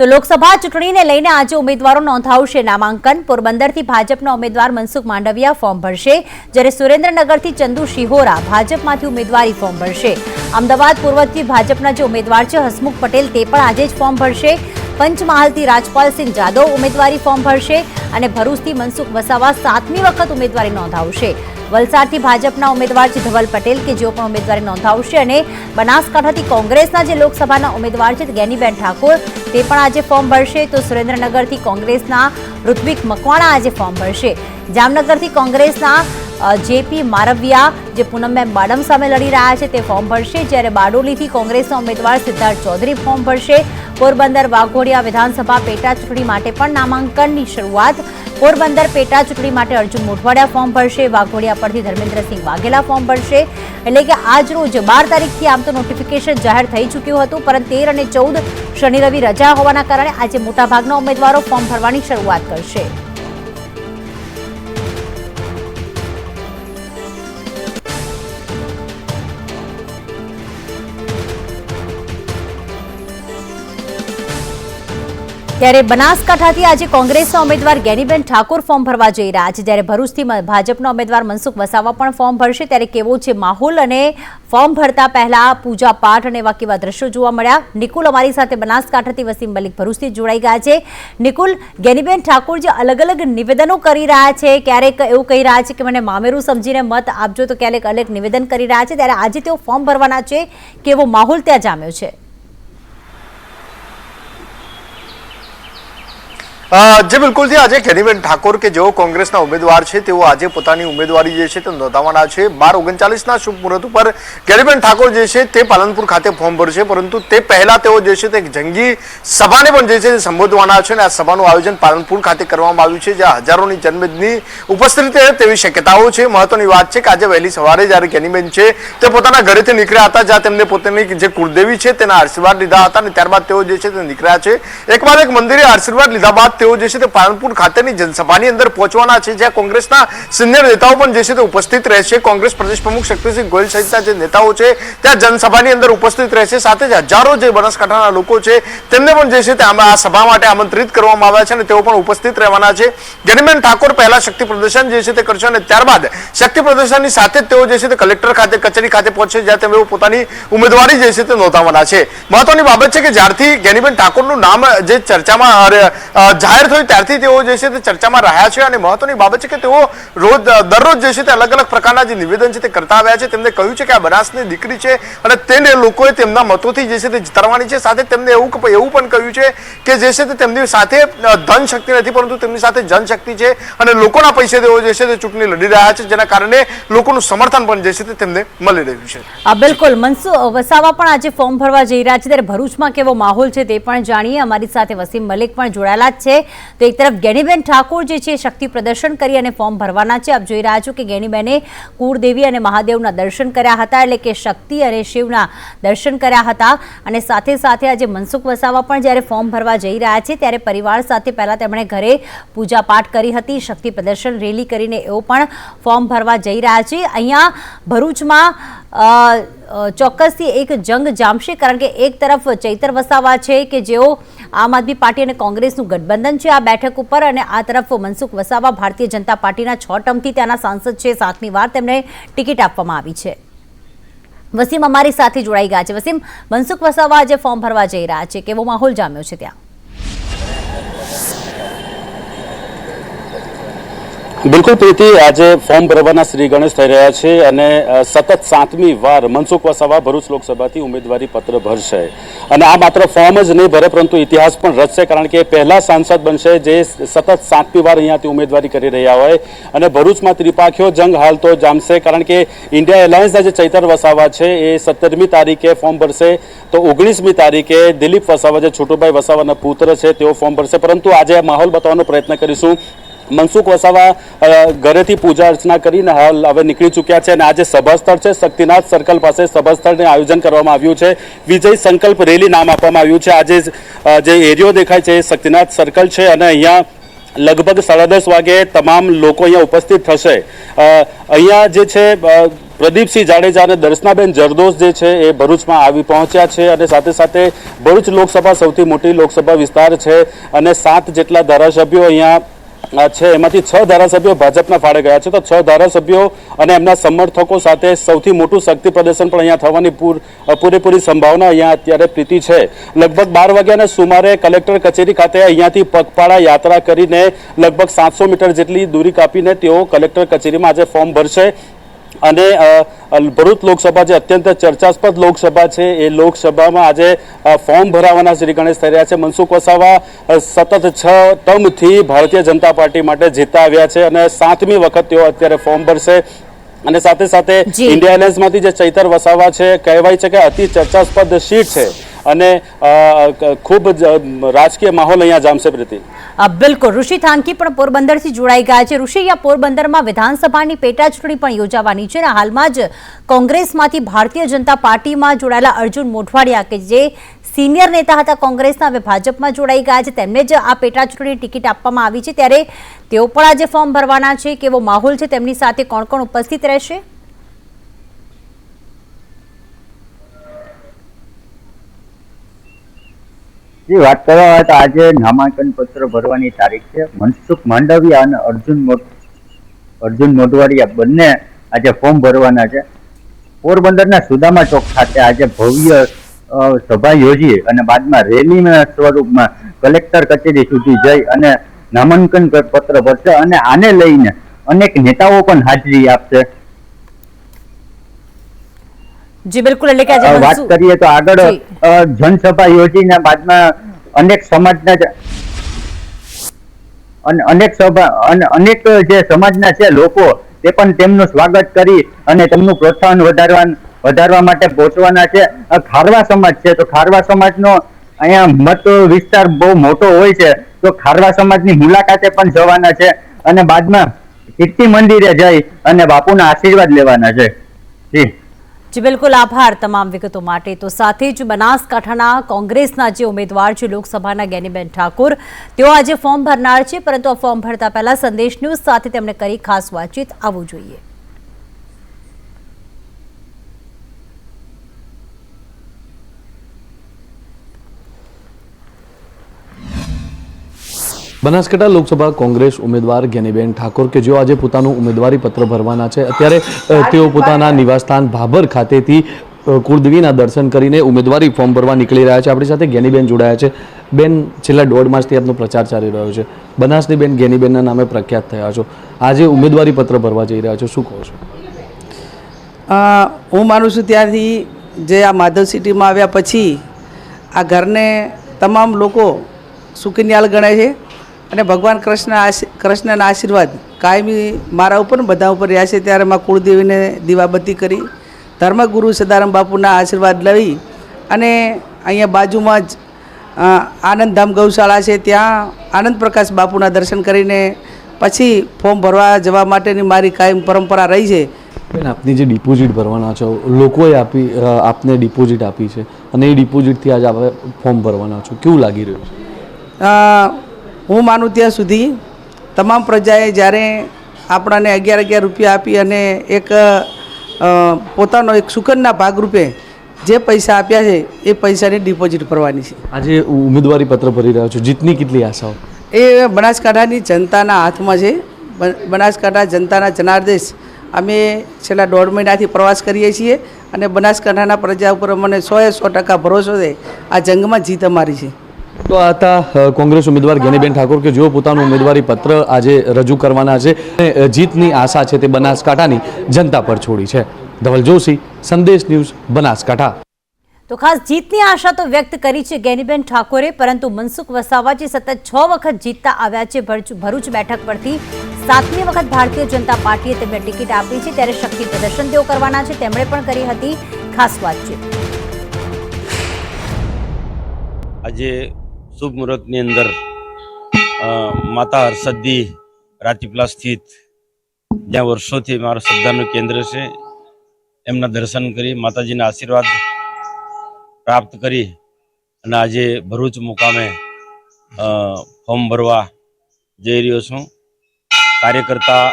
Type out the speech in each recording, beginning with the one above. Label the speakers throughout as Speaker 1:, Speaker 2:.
Speaker 1: તો લોકસભા ચૂંટણીને લઈને આજે ઉમેદવારો નોંધાવશે નામાંકન. પોરબંદરથી ભાજપના ઉમેદવાર મનસુખ માંડવિયા ફોર્મ ભરશે. જ્યારે સુરેન્દ્રનગરથી ચંદુ શિહોરા ભાજપમાંથી ઉમેદવારી ફોર્મ ભરશે. અમદાવાદ પૂર્વથી ભાજપના જે ઉમેદવાર છે, હસમુખ પટેલ, તે પણ આજે જ ફોર્મ ભરશે. પંચમહાલથી રાજપાલસિંહ જાદવ ઉમેદવારી ફોર્મ ભરશે અને ભરૂચથી મનસુખ વસાવા સાતમી વખત ઉમેદવારી નોંધાવશે. વલસાડથી ભાજપના ઉમેદવાર છે ધવલ પટેલ કે જેઓ પણ ઉમેદવારી નોંધાવશે અને બનાસકાંઠાથી કોંગ્રેસના જે લોકસભાના ઉમેદવાર છે ગેનીબેન ઠાકોર, તે પણ આજે ફોર્મ ભરશે. તો સુરેન્દ્રનગરથી કોંગ્રેસના ઋત્વિક મકવાણા આજે ફોર્મ ભરશે. જામનગરથી કોંગ્રેસના જેપી મારવિયા, જે પૂનમબેન બાડમ સામે લડી રહ્યા છે, તે ફોર્મ ભરશે. જ્યારે બારડોલીથી કોંગ્રેસના ઉમેદવાર સિદ્ધાર્થ ચૌધરી ફોર્મ ભરશે. પોરબંદર વાઘોડિયા વિધાનસભા પેટા ચૂંટણી માટે પણ નામાંકનની શરૂઆત. પોરબંદર પેટા ચૂંટણી માટે અર્જુન મોઢવાડિયા ફોર્મ ભરશે. વાઘોડિયા પરથી ધર્મેન્દ્રસિંહ વાઘેલા ફોર્મ ભરશે. એટલે કે આજરોજ બાર તારીખથી આમ તો નોટિફિકેશન જાહેર થઈ ચૂક્યું હતું પરંતુ તેર અને ચૌદ શનિ રવિ રજા હોવાના કારણે આજે મોટાભાગના ઉમેદવારો ફોર્મ ભરવાની શરૂઆત કરશે. ત્યારે બનાસકાંઠાથી આજે કોંગ્રેસના ઉમેદવાર ગેનીબેન ઠાકોર ફોર્મ ભરવા જઈ રહ્યા છે. જ્યારે ભરૂચથી ભાજપના ઉમેદવાર મનસુખ વસાવા પણ ફોર્મ ભરશે. ત્યારે કેવો છે માહોલ અને ફોર્મ ભરતા પહેલા પૂજા પાઠ અને એવા કેવા દ્રશ્યો જોવા મળ્યા? નિકુલ અમારી સાથે બનાસકાંઠાથી વસીમ મલિક ભરૂચથી જોડાઈ ગયા છે. નિકુલ, ગેનીબેન ઠાકોર જે અલગ અલગ નિવેદનો કરી રહ્યા છે, ક્યારેક એવું કહી રહ્યા છે કે મને મામેરું સમજીને મત આપજો તો ક્યારેક અલગ નિવેદન કરી રહ્યા છે. ત્યારે આજે તેઓ ફોર્મ ભરવાના છે. કેવો માહોલ ત્યાં જામ્યો છે?
Speaker 2: અ, બિલકુલથી આજે કેરીબેન ઠાકોર કે જેઓ કોંગ્રેસના ઉમેદવાર છે તેઓ આજે પોતાની ઉમેદવારી જે છે તે નોંધાવવાના છે. બાર ઓગણચાલીસના શુભ મુહૂર્ત ઉપર કેરીબેન ઠાકોર જે છે તે પાલનપુર ખાતે ફોર્મ ભરશે પરંતુ તે પહેલા તેઓ જે છે તે જંગી સભાને પણ જે છે સંબોધવાના છે અને આ સભાનું આયોજન પાલનપુર ખાતે કરવામાં આવ્યું છે જ્યાં હજારોની જન્મદિનની ઉપસ્થિત રહે તેવી શક્યતાઓ છે. મહત્વની વાત છે કે આજે વહેલી સવારે જ્યારે કેનીબેન છે તે પોતાના ઘરેથી નીકળ્યા હતા જ્યાં તેમને પોતાની જે કુળદેવી છે તેના આશીર્વાદ લીધા હતા અને ત્યારબાદ તેઓ જે છે તે નીકળ્યા છે. એકવાર એક મંદિરે આશીર્વાદ લીધા બાદ તેઓ જે છે તે પાલનપુર ખાતેની જનસભાની અંદર પહોંચવાના છે, જ્યાં કોંગ્રેસના સિનિયર નેતાઓ પણ જે છે તે ઉપસ્થિત રહેશે. કોંગ્રેસ પ્રદેશ પ્રમુખ શક્તિસિંહ ગોયલ સહિતના જે નેતાઓ છે, ત્યાં જનસભાની અંદર ઉપસ્થિત રહેશે. સાથે જ હજારો જે બનાસકાંઠાના લોકો છે, તેમને પણ જે છે તે આ સભા માટે આમંત્રિત કરવામાં આવ્યા છે અને તેઓ પણ ઉપસ્થિત રહેવાના છે. ગેનીબેન ઠાકોર પહેલા શક્તિ પ્રદર્શન જે છે તે કરશે અને ત્યારબાદ શક્તિ પ્રદર્શનની સાથે જ તેઓ જે છે તે કલેક્ટર ખાતે, કચેરી ખાતે પહોંચશે, જ્યાં તેઓ પોતાની ઉમેદવારી જે છે તે નોંધાવવાના છે. મહત્વની બાબત છે કે જ્યારથી ગેનીબેન ઠાકોરનું નામ જે ચર્ચામાં જાહેર થયું ત્યારથી તેઓ જે છે તે ચર્ચામાં રહ્યા છે અને મહત્વની બાબત છે કે તેઓ રોજ, દરરોજ જે છે તે અલગ અલગ પ્રકારના જે નિવેદન છે તે કરતા આવ્યા છે. તેમને કહ્યું છે કે આ બનાસની દીકરી છે અને તેને લોકોએ તેમના મતોથી જે છે તે જીતાડવાની છે. સાથે તેમને એવું એવું પણ કહ્યું છે કે જે છે તે તેમની સાથે ધન શક્તિ નથી, પરંતુ તેમની સાથે જનશક્તિ છે અને લોકોના પૈસે તેઓ જે છે તે ચૂંટણી લડી રહ્યા છે, જેના કારણે લોકોનું સમર્થન પણ જે છે તે તેમને મળી રહ્યું છે.
Speaker 1: આ બિલકુલ. મનસુ વસાવા પણ આજે ફોર્મ ભરવા જઈ રહ્યા છે. ત્યારે ભરૂચમાં કેવો માહોલ છે તે પણ જાણીએ. અમારી સાથે વસીમ મલિક પણ જોડાયેલા જ છે. તો એક તરફ ગેનીબેન ઠાકોર જે છે, શક્તિ પ્રદર્શન કરી અને ફોર્મ ભરવાના છે. આપ જોઈ રહ્યા છો કે ગેનીબેને કુળદેવી અને મહાદેવના દર્શન કર્યા હતા, એટલે કે શક્તિ અને શિવના દર્શન કર્યા હતા. અને સાથે સાથે આજે મનસુખ વસાવા પણ જ્યારે ફોર્મ ભરવા જઈ રહ્યા છે, ત્યારે પરિવાર સાથે પહેલા તેમણે ઘરે પૂજા પાઠ કરી હતી, શક્તિ પ્રદર્શન રેલી કરીને એવો પણ ફોર્મ ભરવા જઈ રહ્યા છે. અહીંયા ભરૂચમાં ચોક્કસથી એક જંગ જામશે, કારણ કે એક તરફ ચૈતર વસાવા છે કે જેઓ આમ આદમી પાર્ટી અને કોંગ્રેસનું ગઠબંધન છે આ બેઠક ઉપર અને આ તરફ મનસુખ વસાવા ભારતીય જનતા પાર્ટીના છ ટર્મથી ત્યાંના સાંસદ છે. સાતમી વાર તેમને ટિકિટ આપવામાં આવી છે. વસીમ અમારી સાથે જોડાઈ ગયા છે. વસીમ, મનસુખ વસાવા આજે ફોર્મ ભરવા જઈ રહ્યા છે. કેવો માહોલ જામ્યો છે ત્યાં?
Speaker 3: બિલકુલ પ્રીતિ, આજે ફોર્મ ભરવાના શ્રી ગણેશ થઈ રહ્યા છે અને સતત સાતમી વાર મનસુખ વસાવા ભરૂચ લોકસભાથી ઉમેદવારી પત્ર ભરશે. અને આ માત્ર ફોર્મ જ નહીં ભરે, પરંતુ ઇતિહાસ પણ રચશે, કારણ કે પહેલા સાંસદ બનશે જે સતત સાતમી વાર અહીંયાથી ઉમેદવારી કરી રહ્યા હોય. અને ભરૂચમાં ત્રિપાખ્યો જંગ હાલ તો જામશે, કારણ કે ઇન્ડિયા એલાયન્સના જે ચૈતર વસાવા છે, એ સત્તરમી તારીખે ફોર્મ ભરશે. તો ઓગણીસમી તારીખે દિલીપ વસાવા, જે છોટુભાઈ વસાવાના પુત્ર છે, તેઓ ફોર્મ ભરશે. પરંતુ આજે માહોલ બતાવવાનો પ્રયત્ન કરીશું. મનસુખ વસાવા ઘરેથી પૂજા અર્ચના કરીને હાલ હવે નીકળી ચૂક્યા છે અને આજે સભા સ્થળ છે. શક્તિનાથ સર્કલ પાસે સભા સ્થળને આયોજન કરવામાં આવ્યું છે. વિજય સંકલ્પ રેલી નામ આપવામાં આવ્યું છે. આજે જે એરિયો દેખાય છે એ શક્તિનાથ સર્કલ છે અને અહીંયા લગભગ સાડા દસ વાગે તમામ લોકો અહીંયા ઉપસ્થિત થશે. અહીંયા જે છે પ્રદીપસિંહ જાડેજા અને દર્શનાબેન જરદોસ જે છે એ ભરૂચમાં આવી પહોંચ્યા છે અને સાથે સાથે ભરૂચ લોકસભા સૌથી મોટી લોકસભા વિસ્તાર છે અને સાત જેટલા ધારાસભ્યો અહીંયા છે. એમાંથી છ ધારાસભ્યો ભાજપના ફાળે ગયા છે. તો છ ધારાસભ્યો અને એમના સમર્થકો સાથે સૌથી મોટું શક્તિ પ્રદર્શન પણ અહીંયા થવાની પૂર પૂરેપૂરી સંભાવના અહીંયા અત્યારે પ્રીતિ છે. લગભગ બાર વાગ્યાના સુમારે કલેક્ટર કચેરી ખાતે અહીંયાથી પગપાળા યાત્રા કરીને લગભગ સાતસો મીટર જેટલી દૂરી કાપીને તેઓ કલેક્ટર કચેરીમાં આજે ફોર્મ ભરશે. અને ભરૂચ લોકસભા જે અત્યંત ચર્ચાસ્પદ લોકસભા છે એ લોકસભામાં આજે ફોર્મ ભરાવાના શ્રી ગણેશ થઈ રહ્યા છે. મનસુખ વસાવા સતત છ ટર્મથી ભારતીય જનતા પાર્ટી માટે જીતતા આવ્યા છે અને સાતમી વખત તેઓ અત્યારે ફોર્મ ભરશે. અને સાથે સાથે ઇન્ડિયા એલાયન્સમાંથી જે ચૈતર વસાવા છે કહેવાય છે કે અતિ ચર્ચાસ્પદ સીટ છે. અને ખૂબ રાજકીય માહોલ અહીંયા જામશે પ્રીતિ.
Speaker 1: બિલકુલ, ઋષિ થાનકી પણ પોરબંદરથી જોડાઈ ગયા છે. ઋષિ આ પોરબંદરમાં વિધાનસભાની પેટા ચૂંટણી પણ યોજાવાની છે અને હાલમાં જ કોંગ્રેસમાંથી ભારતીય જનતા પાર્ટીમાં જોડાયેલા અર્જુન મોઢવાડિયા કે જે સિનિયર નેતા હતા કોંગ્રેસના, હવે ભાજપમાં જોડાઈ ગયા છે. તેમને જ આ પેટા ટિકિટ આપવામાં આવી છે. ત્યારે તેઓ પણ આજે ફોર્મ ભરવાના છે. કેવો માહોલ છે? તેમની સાથે કોણ કોણ ઉપસ્થિત રહેશે?
Speaker 4: જે વાત કરવા તો આજે નામાંકન પત્ર ભરવાની તારીખ છે. મનસુખ માંડવિયા અને અર્જુન અર્જુન મોઢવાડિયા બંને આજે ફોર્મ ભરવાના છે. પોરબંદરના સુદામા ચોક ખાતે આજે ભવ્ય સભા યોજી અને બાદમાં રેલીના સ્વરૂપમાં કલેક્ટર કચેરી સુધી જઈ અને નામાંકન પત્ર ભરશે અને આને લઈને અનેક નેતાઓ પણ હાજરી આપશે.
Speaker 1: જી બિલકુલ એટલે કે
Speaker 4: વાત કરીએ તો આગળ જનસભા યોજીને બાદમાં અનેક સમાજના અનેક સભા અનેક જે સમાજના છે લોકો તે પણ તેમનું સ્વાગત કરી અને તેમનું પ્રોત્સાહન વધારવા વધારવા માટે પહોંચવાના છે. ખારવા સમાજ છે તો ખારવા સમાજનો અહીંયા મત વિસ્તાર બહુ મોટો હોય છે તો ખારવા સમાજની મુલાકાતે પણ જવાના છે અને બાદમાં કીર્તિ મંદિરે જઈ અને બાપુના આશીર્વાદ લેવાના છે. જી.
Speaker 1: જી બિલકુલ, આભાર તમામ વિગતો માટે. તો સાથે જ બનાસકાંઠાના કોંગ્રેસના જે ઉમેદવાર છે, લોકસભાના ગેનીબેન ઠાકોર, તેઓ આજે ફોર્મ ભરનાર છે, પરંતુ આ ફોર્મ ભરતા પહેલા સંદેશ ન્યૂઝ સાથે તેમણે કરી ખાસ વાતચીત. આવવું જોઈએ.
Speaker 5: બનાસકાંઠા લોકસભા કોંગ્રેસ ઉમેદવાર જ્ઞાનીબેન ઠાકોર કે જેઓ આજે પોતાનું ઉમેદવારી પત્ર ભરવાના છે અત્યારે તેઓ પોતાના નિવાસસ્થાન ભાભર ખાતેથી કુળદેવીના દર્શન કરીને ઉમેદવારી ફોર્મ ભરવા નીકળી રહ્યા છે. આપણી સાથે જ્ઞાનીબેન જોડાયા છે. બેન છેલ્લા દોઢ માસથી આપનો પ્રચાર ચાલી રહ્યો છે. બનાસની બેન જ્ઞાનીબેનના નામે પ્રખ્યાત થયા છો. આજે ઉમેદવારી પત્ર ભરવા જઈ રહ્યા છો. શું કહો છો?
Speaker 6: હું માનું છું ત્યાંથી જે આ માધવ સિટીમાં આવ્યા પછી આ ઘરને તમામ લોકો સુખિનિયાલ ગણે છે. અને ભગવાન કૃષ્ણ કૃષ્ણના આશીર્વાદ કાયમી મારા ઉપર ને બધા ઉપર રહ્યા છે ત્યારે માં કુળદેવીને દીવાબત્તી કરી ધર્મગુરુ સદારામ બાપુના આશીર્વાદ લઈ અને અહીંયા બાજુમાં જ આનંદધામ ગૌશાળા છે ત્યાં આનંદ પ્રકાશ બાપુના દર્શન કરીને પછી ફોર્મ ભરવા જવા માટેની મારી કાયમ પરંપરા રહી છે.
Speaker 5: બેન આપની જે ડિપોઝિટ ભરવાના છો લોકોએ આપી આપને ડિપોઝિટ આપી છે અને એ ડિપોઝિટથી આજે આપણે ફોર્મ ભરવાના છો. કેવું લાગી રહ્યું છે?
Speaker 6: હું માનું ત્યાં સુધી તમામ પ્રજાએ જ્યારે આપણાને અગિયાર અગિયાર રૂપિયા આપી અને એક પોતાનો એક સુકનના ભાગરૂપે જે પૈસા આપ્યા છે એ પૈસાની ડિપોઝિટ ભરવાની છે.
Speaker 5: આજે ઉમેદવારી પત્ર ભરી રહ્યો છું. જીતની કેટલી આશાઓ?
Speaker 6: એ બનાસકાંઠાની જનતાના હાથમાં છે. બનાસકાંઠા જનતાના જનાદેશ અમે છેલ્લા દોઢ મહિનાથી પ્રવાસ કરીએ છીએ અને બનાસકાંઠાના પ્રજા ઉપર અમને સોએ સો ટકા ભરોસો છે. આ જંગમાં જીત અમારી છે.
Speaker 5: તો આ હતા કોંગ્રેસ ઉમેદવાર જ્ઞાનીબેન ઠાકોર કે જેઓ પોતાનું ઉમેદવારી પત્ર આજે રજૂ કરવાના છે અને જીતની આશા છે તે બનાસકાંઠાની જનતા પર છોડી છે. ધવલ જોશી સંદેશ ન્યૂઝ બનાસકાંઠા.
Speaker 1: તો ખાસ જીતની આશા તો વ્યક્ત કરી છે ગેનીબેન ઠાકોરે પરંતુ મનસુખ વસાવા જે સતત છ વખત જીતતા આવ્યા છે ભરૂચ ભરૂચ બેઠક પરથી. સાતમી વખત ભારતીય જનતા પાર્ટીએ તેમને ટિકિટ આપી છે ત્યારે શક્તિ પ્રદર્શન તેઓ કરવાના છે તેમણે પણ કરી હતી ખાસ વાતચીત.
Speaker 7: આજે શુભ મુહૂર્તની અંદર માતા હરસદ્દી રાતીપલા સ્થિત, જ્યાં વર્ષોથી મારા શ્રદ્ધાનું કેન્દ્ર છે, એમના દર્શન કરી, માતાજીના આશીર્વાદ પ્રાપ્ત કરી અને આજે ભરૂચ મુકામે ફોર્મ ભરવા જઈ રહ્યો છું. કાર્યકર્તા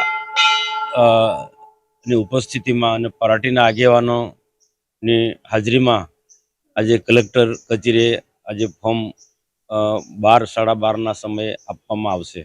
Speaker 7: ની ઉપસ્થિતિમાં અને પાર્ટીના આગેવાનોની હાજરીમાં આજે કલેક્ટર કચેરીએ આજે ફોર્મ બાર સાડા બારના સમયે આપવામાં આવશે.